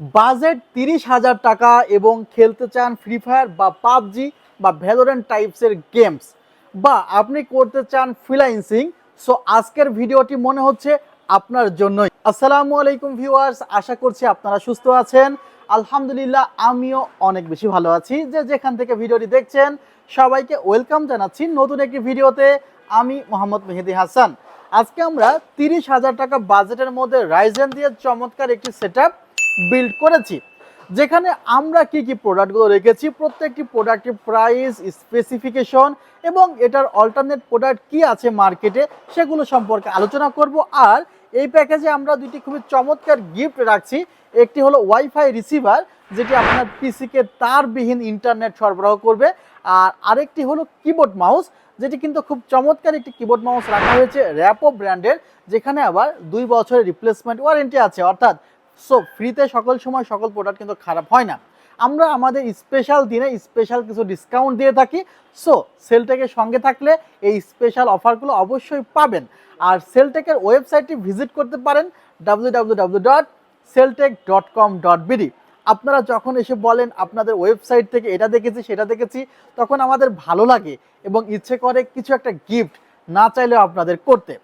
Budget তিরিশ হাজার টাকা এবং খেলতে চান ফ্রি ফায়ার বা পাবজি বা ভ্যালোরেন্ট টাইপসের গেমস বা আপনি করতে চান ফ্রিলাইন্সিং সো আজকের ভিডিওটি মনে হচ্ছে আপনার জন্যই। আসসালামু আলাইকুম ভিউয়ার্স আশা করছি আপনারা সুস্থ আছেন। আলহামদুলিল্লাহ, আমিও অনেক বেশি ভালো আছি। যে যেখান থেকে ভিডিওটি দেখছেন, সবাইকে ওয়েলকাম জানাচ্ছি নতুন একটি ভিডিওতে। আমি মোহাম্মদ মেহেদি হাসান। আজকে আমরা তিরিশ হাজার টাকা বাজেটের মধ্যে রাইজেন দিয়ে চমৎকার একটি সেট বিল্ড করেছি, যেখানে আমরা কি কি প্রোডাক্টগুলো রেখেছি, প্রত্যেকটি প্রোডাক্টের প্রাইস স্পেসিফিকেশন এবং এটার অল্টারনেট প্রোডাক্ট কি আছে মার্কেটে সেগুলো সম্পর্কে আলোচনা করব। আর এই প্যাকেজে আমরা দুটি খুবই চমৎকার গিফট রাখছি। একটি হলো ওয়াইফাই রিসিভার যেটি আপনার পিসিকে তারবিহীন ইন্টারনেট সরবরাহ করবে। আর আরেকটি হলো কিবোর্ড মাউস যেটি কিন্তু খুব চমৎকার একটি কিবোর্ড মাউস রাখা হয়েছে র্যাপো ব্র্যান্ডের যেখানে আবার দুই বছরের রিপ্লেসমেন্ট ওয়ারেন্টি আছে। অর্থাৎ সো ফ্রিতে সকল সময় সকল প্রোডাক্ট কিন্তু খারাপ হয় না। আমরা আমাদের স্পেশাল দিনে স্পেশাল কিছু ডিসকাউন্ট দিয়ে থাকি। সো সেলটেকের সঙ্গে থাকলে এই স্পেশাল অফারগুলো অবশ্যই পাবেন। আর সেলটেকের ওয়েবসাইটটি ভিজিট করতে পারেন W W W dot dot com dot আপনারা যখন এসে বলেন, আপনাদের ওয়েবসাইট থেকে এটা দেখেছি, সেটা দেখেছি, তখন আমাদের ভালো লাগে এবং ইচ্ছে করে কিছু একটা গিফট না চাইলেও আপনাদের করতে।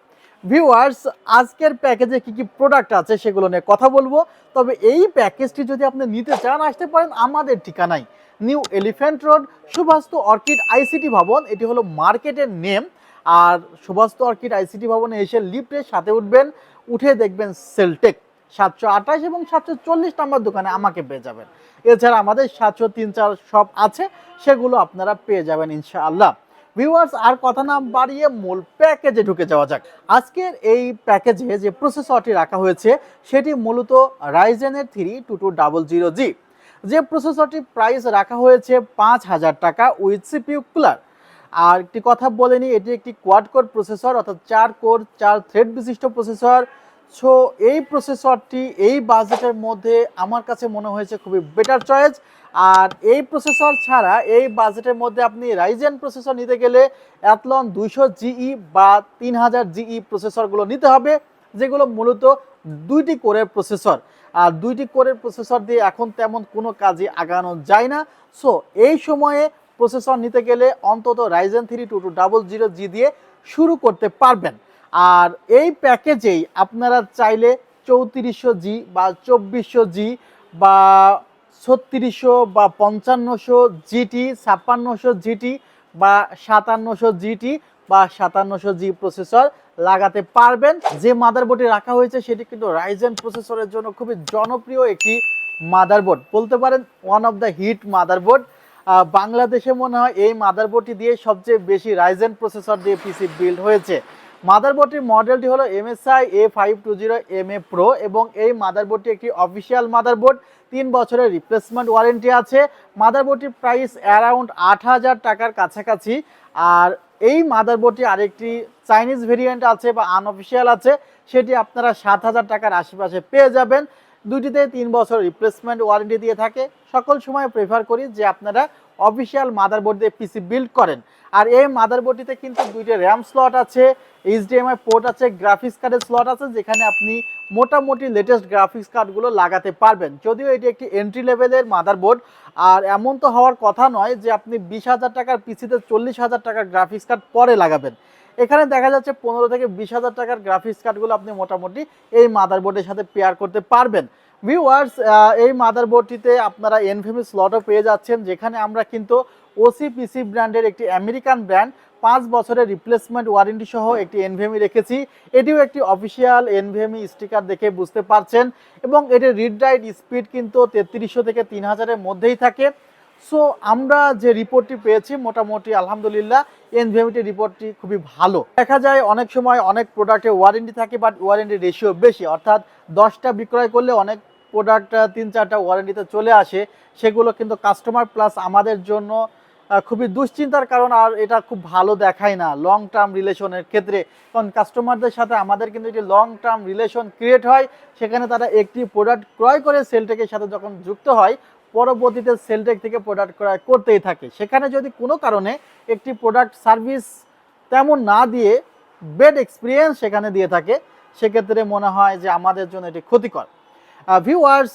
ভিউয়ার্স আজকের প্যাকেজে কি কি প্রোডাক্ট আছে সেগুলো নিয়ে কথা বলব। তবে এই প্যাকেজটি যদি আপনি নিতে চান, আসতে পারেন আমাদের ঠিকানায়। New Elephant Road Shubhastu Orchid ICT ভবন। এটি হলো মার্কেটের নেম আর সুভাস্তু অর্কিড আইসিটি ভবনে এসে লিফটের সাথে উঠবেন, উঠে দেখবেন সেলটেক সাতশো আঠাশ এবং সাতশো চল্লিশ নাম্বার দোকানে আমাকে পেয়ে যাবেন। এছাড়া আমাদের সাতশো তিন চার শপ আছে, সেগুলো আপনারা পেয়ে যাবেন ইনশাআল্লাহ। ভিউয়ার্স আর কথা না বাড়িয়ে মূল প্যাকেজে ঢুকে যাওয়া যাক। আজকের এই প্যাকেজে যে প্রসেসরটি রাখা হয়েছে, সেটি মূলত রাইজেনের three two two double zero G যে প্রসেসরটি প্রাইস রাখা হয়েছে পাঁচ হাজার টাকা উইথ সিপিউ কুলার আর একটি কথা বলে নিই, এটি একটি কোয়াড কোর প্রসেসর অর্থাৎ চার কোর চার থ্রেড বিশিষ্ট প্রসেসর সো এই প্রসেসরটি এই বাজেটের মধ্যে আমার কাছে মনে হয়েছে খুবই বেটার চয়েস আর এই প্রসেসর ছাড়া এই বাজেটের মধ্যে আপনি রাইজেন প্রসেসর নিতে গেলে অ্যাথলন দুইশো জিই বা তিন হাজার জিই প্রসেসরগুলো নিতে হবে, যেগুলো মূলত দুইটি কোরের প্রসেসর আর দুইটি কোরের প্রসেসর দিয়ে এখন তেমন কোনো কাজে আগানো যায় না। সো এই সময়ে প্রসেসর নিতে গেলে অন্তত Ryzen three two two double zero G দিয়ে শুরু করতে পারবেন। আর এই প্যাকেজেই আপনারা চাইলে চৌত্রিশশো জি বা চব্বিশশো জি বা ছত্রিশশো বা পঞ্চান্নশো জিটি, ছাপ্পান্নশো জিটি বা সাতান্নশো জিটি বা সাতান্নশো জি প্রসেসর লাগাতে পারবেন। যে মাদারবোর্ডে রাখা হয়েছে সেটি কিন্তু রাইজেন প্রসেসরের জন্য খুবই জনপ্রিয় একটি মাদারবোর্ড। বলতে পারেন one of the hit motherboard. বাংলাদেশে মনে হয় এই মাদারবোর্ডটি দিয়ে সবচেয়ে বেশি রাইজেন প্রসেসর দিয়ে পিসি বিল্ড হয়েছে। মাদারবোর্ডটির মডেলটি হলো MSI A five two zero M A pro এবং এই মাদারবোর্ডটি একটি অফিসিয়াল মাদারবোর্ড। তিন বছরের রিপ্লেসমেন্ট ওয়ারেন্টি আছে। মাদারবোর্ডটির প্রাইস অ্যারাউন্ড আট হাজার টাকার কাছাকাছি। আর এই মাদারবোর্ডটি আরেকটি চাইনিজ ভেরিয়েন্ট আছে বা আনঅফিসিয়াল আছে। সেটি আপনারা সাত হাজার টাকার আশেপাশে পেয়ে যাবেন। দুইটিতে তিন বছর রিপ্লেসমেন্ট ওয়ারেন্টি দিয়ে থাকে। সকল সময় প্রেফার করি যে আপনারা অফিসিয়াল মাদারবোর্ড দিয়ে পিসি বিল্ড করেন। আর এই মাদারবোর্ডটিতে কিন্তু দুইটা র্যাম স্লট আছে এইচডিএমআই পোর্ট আছে গ্রাফিক্স কার্ডের স্লট আছে, যেখানে আপনি মোটামুটি লেটেস্ট গ্রাফিক্স কার্ডগুলো লাগাতে পারবেন। যদিও এটি একটি এন্ট্রি লেভেলের মাদারবোর্ড আর এমন তো হওয়ার কথা নয় যে আপনি বিশ হাজার টাকার পিসিতে চল্লিশ হাজার টাকার গ্রাফিক্স কার্ড পরে লাগাবেন। এখানে দেখা যাচ্ছে পনেরো থেকে বিশ হাজার টাকার গ্রাফিক্স কার্ডগুলো আপনি মোটামুটি এই মাদারবোর্ডের সাথে পেয়ার করতে পারবেন। ভিউয়ার্স এই মাদারবোর্ডটিতে আপনারা এনভিএমি স্লটও পেয়ে যাচ্ছেন, যেখানে আমরা কিন্তু ওসিপিসি ব্র্যান্ডের একটি আমেরিকান ব্র্যান্ড পাঁচ বছরের রিপ্লেসমেন্ট ওয়ারেন্টি সহ একটি এনভিএমি রেখেছি। এটিও একটি অফিসিয়াল এনভিএমি স্টিকার দেখে বুঝতে পারছেন এবং এটির রিড রাইট স্পিড কিন্তু তেত্রিশশো থেকে তিন হাজারের মধ্যেই থাকে। সো আমরা যে রিপোর্টটি পেয়েছি, মোটামুটি আলহামদুলিল্লাহ এনভিএমিটির রিপোর্টটি খুবই ভালো। দেখা যায় অনেক সময় অনেক প্রোডাক্টে ওয়ারেন্টি থাকে বাট ওয়ারেন্টি রেশিও বেশি। অর্থাৎ দশটা বিক্রয় করলে অনেক প্রোডাক্ট তিন চারটা ওয়ারেন্টিতে চলে আসে। সেগুলো কিন্তু কাস্টমার প্লাস আমাদের জন্য খুবই দুশ্চিন্তার কারণ, আর এটা খুব ভালো দেখায় না লং টার্ম রিলেশনের ক্ষেত্রে। কারণ কাস্টমারদের সাথে আমাদের কিন্তু একটি লং টার্ম রিলেশন ক্রিয়েট হয়। সেখানে তারা একটি প্রোডাক্ট ক্রয় করে সেলটেকের সাথে যখন যুক্ত হয় পরবর্তীতে সেলটেক থেকে প্রোডাক্ট ক্রয় করতেই থাকে। সেখানে যদি কোনো কারণে একটি প্রোডাক্ট সার্ভিস তেমন না দিয়ে বেড এক্সপিরিয়েন্স সেখানে দিয়ে থাকে, সেক্ষেত্রে মনে হয় যে আমাদের জন্য এটি ক্ষতিকর। ভিউয়ার্স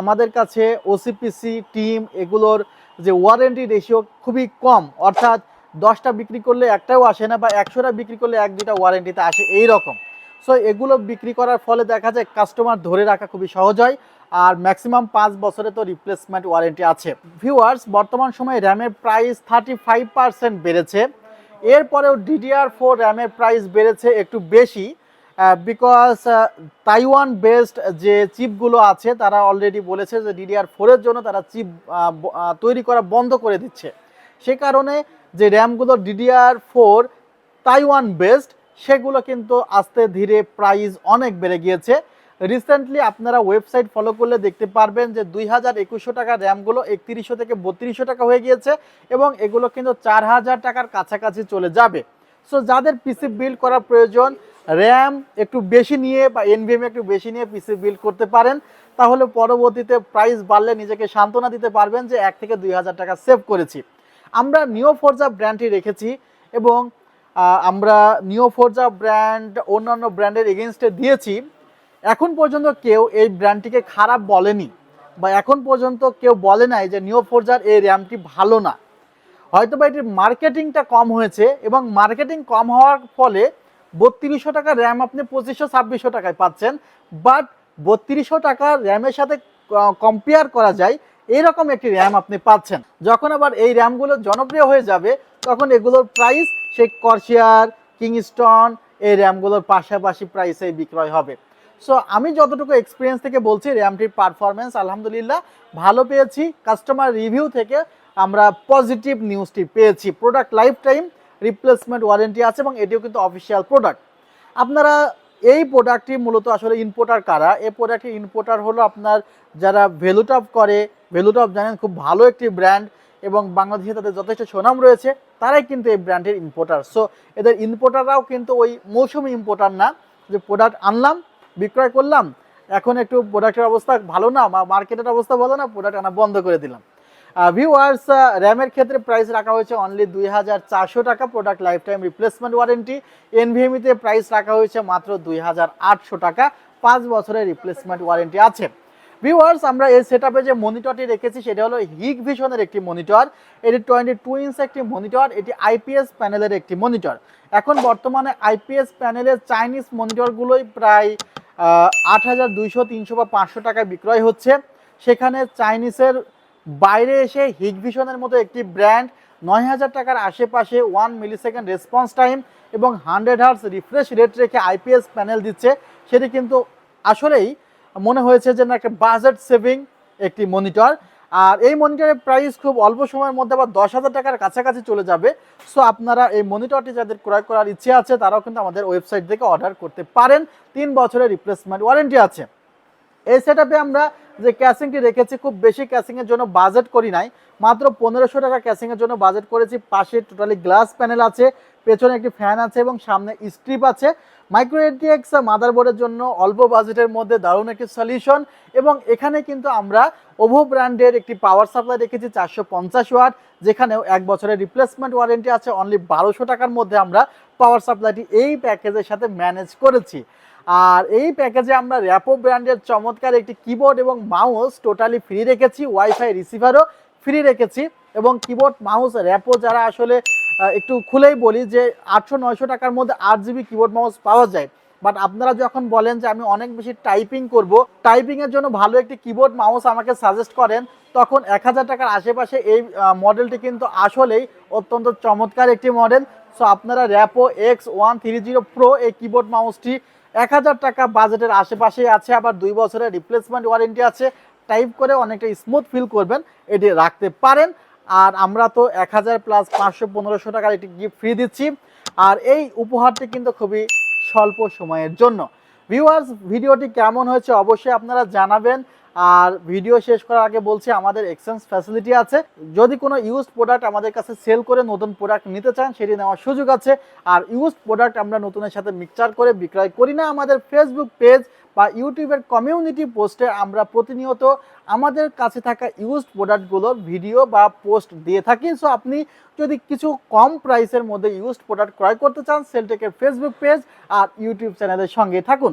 আমাদের কাছে ওসিপিসি টিম এগুলোর যে ওয়ারেন্টি রেশিও খুবই কম। অর্থাৎ দশটা বিক্রি করলে একটাও আসে না বা একশোটা বিক্রি করলে এক দুটা ওয়ারেন্টিতে আসে। এই রকম সো এগুলো বিক্রি করার ফলে দেখা যায় কাস্টমার ধরে রাখা খুবই সহজ হয়। আর ম্যাক্সিমাম পাঁচ বছরে তো রিপ্লেসমেন্ট ওয়ারেন্টি আছে। ভিউয়ার্স বর্তমান সময়ে র্যামের প্রাইস থার্টি ফাইভ পার্সেন্ট বেড়েছে। এরপরেও ডিডিআর ফোর র্যামের প্রাইস বেড়েছে একটু বেশি বিকজ তাইওয়ান বেসড যে চিপগুলো আছে, তারা অলরেডি বলেছে যে ডিডিআর ফোরের জন্য তারা চিপ তৈরি করা বন্ধ করে দিচ্ছে। সে কারণে যে র্যামগুলো ডিডিআর ফোর তাইওয়ান বেসড সেগুলো কিন্তু আস্তে ধীরে প্রাইস অনেক বেড়ে গিয়েছে। রিসেন্টলি আপনারা ওয়েবসাইট ফলো করলে দেখতে পারবেন যে দুই হাজার একুশশো টাকা র্যামগুলো একত্রিশশো থেকে বত্রিশশো টাকা হয়ে গিয়েছে এবং এগুলো কিন্তু চার হাজার টাকার কাছাকাছি চলে যাবে। সো যাদের পিসি বিল্ড করার প্রয়োজন র্যাম একটু বেশি নিয়ে বা এনভিএম একটু বেশি নিয়ে পিসি বিল্ড করতে পারেন, তাহলে পরবর্তীতে প্রাইস বাড়লে নিজেকে সান্ত্বনা দিতে পারবেন যে এক থেকে দুই হাজার টাকা সেভ করেছি। আমরা নিও ফোরজা ব্র্যান্ডটি রেখেছি এবং আমরা নিও ফোরজা ব্র্যান্ড অন্যান্য ব্র্যান্ডের এগেনস্টে দিয়েছি। এখন পর্যন্ত কেউ এই ব্র্যান্ডটিকে খারাপ বলেনি বা এখন পর্যন্ত কেউ বলে নাই যে নিও ফোরজার এই র্যামটি ভালো না। হয়তো বা এটির মার্কেটিংটা কম হয়েছে এবং মার্কেটিং কম হওয়ার ফলে বত্রিশশো টাকা র্যাম আপনি পঁচিশশো, ছাব্বিশশো টাকায় পাচ্ছেন। বাট বত্রিশশো টাকা র্যামের সাথে কম্পেয়ার করা যায়, এরকম একটি র্যাম আপনি পাচ্ছেন। যখন আবার এই র্যামগুলো জনপ্রিয় হয়ে যাবে তখন এগুলোর প্রাইস সেই কর্সিয়ার কিংস্টন এই র্যামগুলোর পাশাপাশি প্রাইসে বিক্রয় হবে। সো আমি যতটুকু এক্সপিরিয়েন্স থেকে বলছি র্যামটির পারফরমেন্স আলহামদুলিল্লাহ, ভালো পেয়েছি। কাস্টমার রিভিউ থেকে আমরা পজিটিভ নিউজটি পেয়েছি। Product life time replacement warranty আছে এবং এটিও কিন্তু অফিসিয়াল প্রোডাক্ট আপনারা এই প্রোডাক্টটি মূলত আসলে ইম্পোর্টার কারা? এই প্রোডাক্টের ইম্পোর্টার হলো আপনার যারা ভ্যালুটপ করে। ভ্যালুটপ জানেন, খুব ভালো একটি ব্র্যান্ড এবং বাংলাদেশে তাদের যথেষ্ট সুনাম রয়েছে, তারাই কিন্তু এই ব্র্যান্ডের ইম্পোর্টার সো এদের ইম্পোর্টাররাও কিন্তু ওই মৌসুমি ইম্পোর্টার না, যে প্রোডাক্ট আনলাম, বিক্রয় করলাম, এখন একটু প্রোডাক্টের অবস্থা ভালো না, বা মার্কেটের অবস্থা ভালো না প্রোডাক্ট আনা বন্ধ করে দিলাম। ভিউয়ার্স র্যামের ক্ষেত্রে প্রাইস রাখা হয়েছে অনলি দুই হাজার চারশো টাকা product life time replacement warranty এনভিএমিতে price রাখা হয়েছে মাত্র দুই হাজার আটশো টাকা, পাঁচ বছরের রিপ্লেসমেন্ট ওয়ারেন্টি আছে। ভিউয়ার্স আমরা এই সেট যে মনিটরটি রেখেছি, সেটা হলো হিগ ভিশনের একটি মনিটর এটি টোয়েন্টি টু ইঞ্চ একটি মনিটর এটি আইপিএস প্যানেলের একটি মনিটর এখন বর্তমানে আইপিএস প্যানেলের চাইনিজ মনিটরগুলোই প্রায় আট হাজার দুইশো তিনশো বা পাঁচশো টাকায় বিক্রয় হচ্ছে। সেখানে চাইনিজের বাইরে এসে হিগ ভিশনের মতো একটি ব্র্যান্ড নয় হাজার টাকার আশেপাশে one millisecond response time এবং হান্ড্রেড হার্স রিফ্রেশ রেট রেখে আইপিএস প্যানেল দিচ্ছে। সেটি কিন্তু আসলেই মনে হয়েছে যে না, একটা বাজেট সেভিং একটি মনিটর আর এই মনিটরের প্রাইস খুব অল্প সময়ের মধ্যে আবার দশ হাজার টাকার কাছাকাছি চলে যাবে। সো আপনারা এই মনিটরটি যাদের ক্রয় করার ইচ্ছে আছে, তারাও কিন্তু আমাদের ওয়েবসাইট থেকে অর্ডার করতে পারেন। তিন বছরের রিপ্লেসমেন্ট ওয়ারেন্টি আছে। এই সেট আমরা যে ক্যাসিংটি রেখেছি, খুব বেশি ক্যাসিংয়ের জন্য বাজেট করি নাই। মাত্র পনেরোশো টাকা ক্যাসিংয়ের জন্য বাজেট করেছি। পাশে টোটালি গ্লাস প্যানেল আছে, পেছনে একটি ফ্যান আছে এবং সামনে স্ট্রিপ আছে। মাইক্রো এটিএক্স মাদারবোর্ডের জন্য অল্প বাজেটের মধ্যে দারুণ একটি সলিউশন এবং এখানে কিন্তু আমরা ওভো ব্র্যান্ডের একটি পাওয়ার সাপ্লাই রেখেছি, চারশো পঞ্চাশ ওয়াট, যেখানেও এক বছরের রিপ্লেসমেন্ট ওয়ারেন্টি আছে। অনলি বারোশো টাকার মধ্যে আমরা পাওয়ার সাপ্লাইটি এই প্যাকেজের সাথে ম্যানেজ করেছি। আর এই প্যাকেজে আমরা র্যাপো ব্র্যান্ডের চমৎকার একটি কিবোর্ড এবং মাউস টোটালি ফ্রি রেখেছি ওয়াইফাই রিসিভারও ফ্রি রেখেছি এবং কিবোর্ড মাউস র্যাপো যারা আসলে একটু খুলেই বলি যে আটশো, নয়শো টাকার মধ্যে আট জিবি কিবোর্ড মাউস পাওয়া যায়। বাট আপনারা যখন বলেন যে আমি অনেক বেশি টাইপিং করব টাইপিং এর জন্য ভালো একটি কিবোর্ড মাউস আমাকে সাজেস্ট করেন, তখন এক হাজার টাকার আশেপাশে এই মডেলটি কিন্তু আসলেই অত্যন্ত চমৎকার একটি মডেল সো আপনারা Rapoo X one three zero pro এই কিবোর্ড মাউসটি এক হাজার টাকা বাজেটের আশেপাশেই আছে, আবার দুই বছরের রিপ্লেসমেন্ট ওয়ারেন্টি আছে। টাইপ করে অনেকটা স্মুথ ফিল করবেন, এটি রাখতে পারেন। আর আমরা তো এক হাজার প্লাস পাঁচশো, পনেরোশো টাকার একটি গিফট ফ্রি দিচ্ছি। আর এই উপহারটি কিন্তু খুবই স্বল্প সময়ের জন্য। ভিউয়ার্স ভিডিওটি কেমন হয়েছে অবশ্যই আপনারা জানাবেন। আর ভিডিও শেষ করার আগে বলছি, আমাদের এক্সচেঞ্জ ফ্যাসিলিটি আছে। যদি কোনো ইউজড প্রোডাক্ট আমাদের কাছে সেল করে নতুন প্রোডাক্ট নিতে চান, সেটি নেওয়ার সুযোগ আছে। আর ইউজড প্রোডাক্ট আমরা নতুনের সাথে মিক্সচার করে বিক্রয় করি না। আমাদের ফেসবুক পেজ বা ইউটিউবের কমিউনিটি পোস্টে আমরা প্রতিনিয়ত আমাদের কাছে থাকা ইউজড প্রোডাক্টগুলোর ভিডিও বা পোস্ট দিয়ে থাকি। সো আপনি যদি কিছু কম প্রাইসের মধ্যে ইউজড প্রোডাক্ট ক্রয় করতে চান সেলটেকের ফেসবুক পেজ আর ইউটিউব চ্যানেলের সঙ্গে থাকুন।